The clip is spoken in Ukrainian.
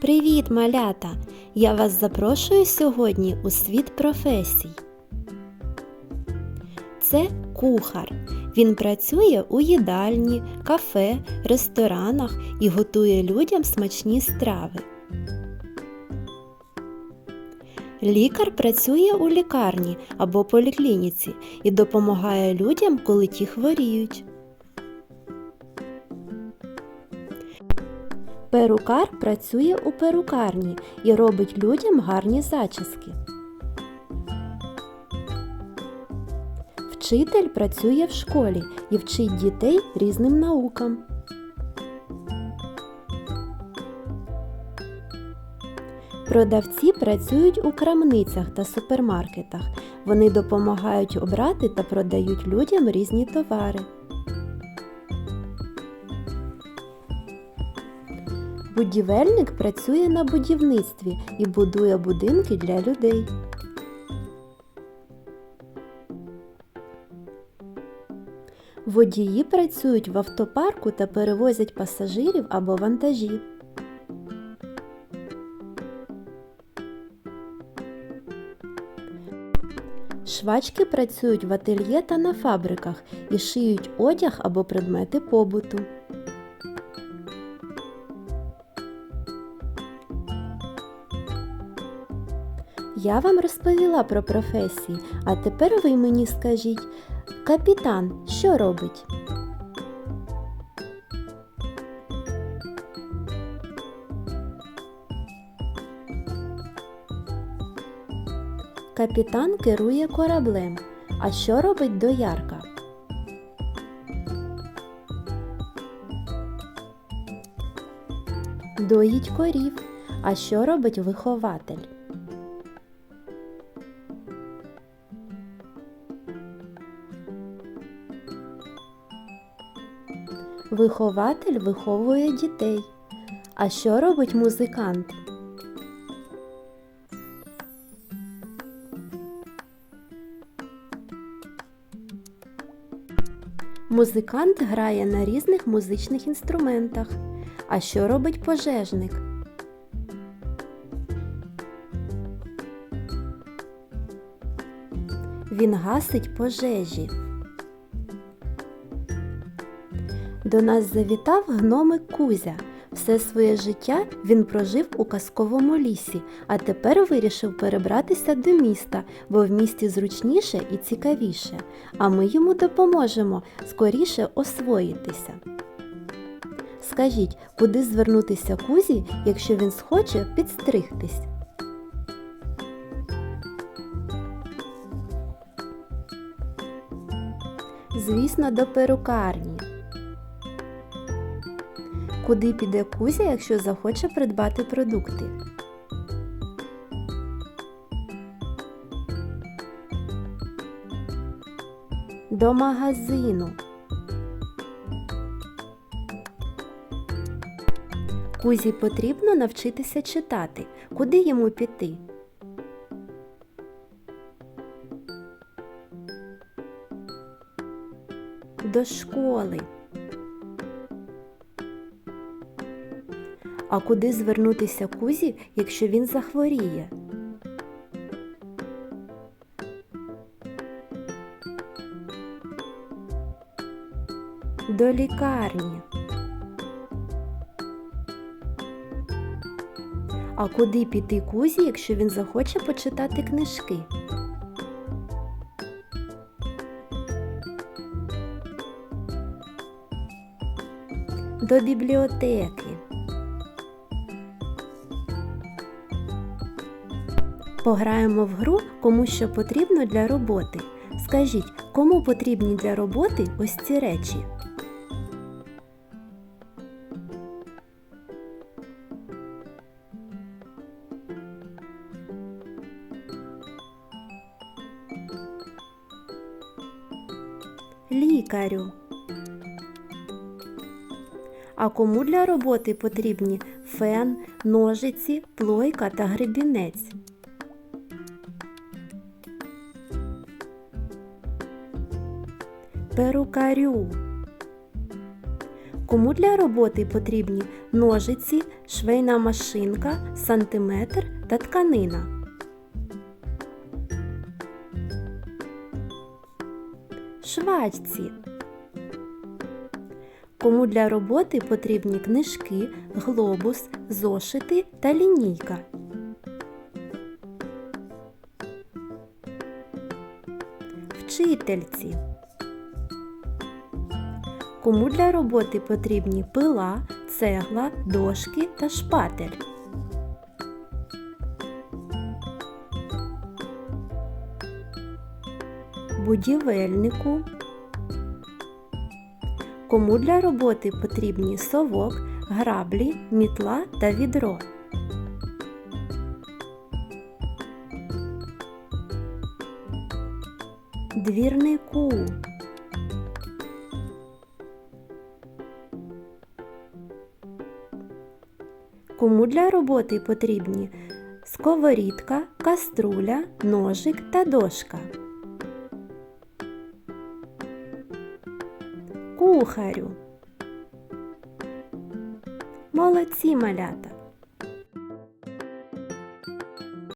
Привіт, малята! Я вас запрошую сьогодні у світ професій. Це кухар. Він працює у їдальні, кафе, ресторанах і готує людям смачні страви. Лікар працює у лікарні або поліклініці і допомагає людям, коли ті хворіють. Перукар працює у перукарні і робить людям гарні зачіски. Вчитель працює в школі і вчить дітей різним наукам. Продавці працюють у крамницях та супермаркетах. Вони допомагають обрати та продають людям різні товари. Будівельник працює на будівництві і будує будинки для людей. Водії працюють в автопарку та перевозять пасажирів або вантажі. Швачки працюють в ательє та на фабриках і шиють одяг або предмети побуту. Я вам розповіла про професії, а тепер ви мені скажіть, капітан що робить? Капітан керує кораблем. А що робить доярка? Доїть корів. А що робить вихователь? Вихователь виховує дітей. А що робить музикант? Музикант грає на різних музичних інструментах. А що робить пожежник? Він гасить пожежі. До нас завітав гномик Кузя. Все своє життя він прожив у казковому лісі, а тепер вирішив перебратися до міста, бо в місті зручніше і цікавіше, а ми йому допоможемо скоріше освоїтися. Скажіть, куди звернутися Кузі, якщо він схоче підстригтись? Звісно, до перукарні. Куди піде Кузя, якщо захоче придбати продукти? До магазину. Кузі потрібно навчитися читати. Куди йому піти? До школи. А куди звернутися Кузі, якщо він захворіє? До лікарні. А куди піти Кузі, якщо він захоче почитати книжки? До бібліотеки. Пограємо в гру кому що потрібно для роботи. Скажіть, кому потрібні для роботи ось ці речі? Лікарю. А кому для роботи потрібні фен, ножиці, плойка та гребінець? Перукарю. Кому для роботи потрібні ножиці, швейна машинка, сантиметр та тканина? Швачці. Кому для роботи потрібні книжки, глобус, зошити та лінійка? Вчительці. Кому для роботи потрібні пила, цегла, дошки та шпатель? Будівельнику. Кому для роботи потрібні совок, граблі, мітла та відро? Двірнику. Кому для роботи потрібні сковорідка, каструля, ножик та дошка? Кухарю. Молодці малята!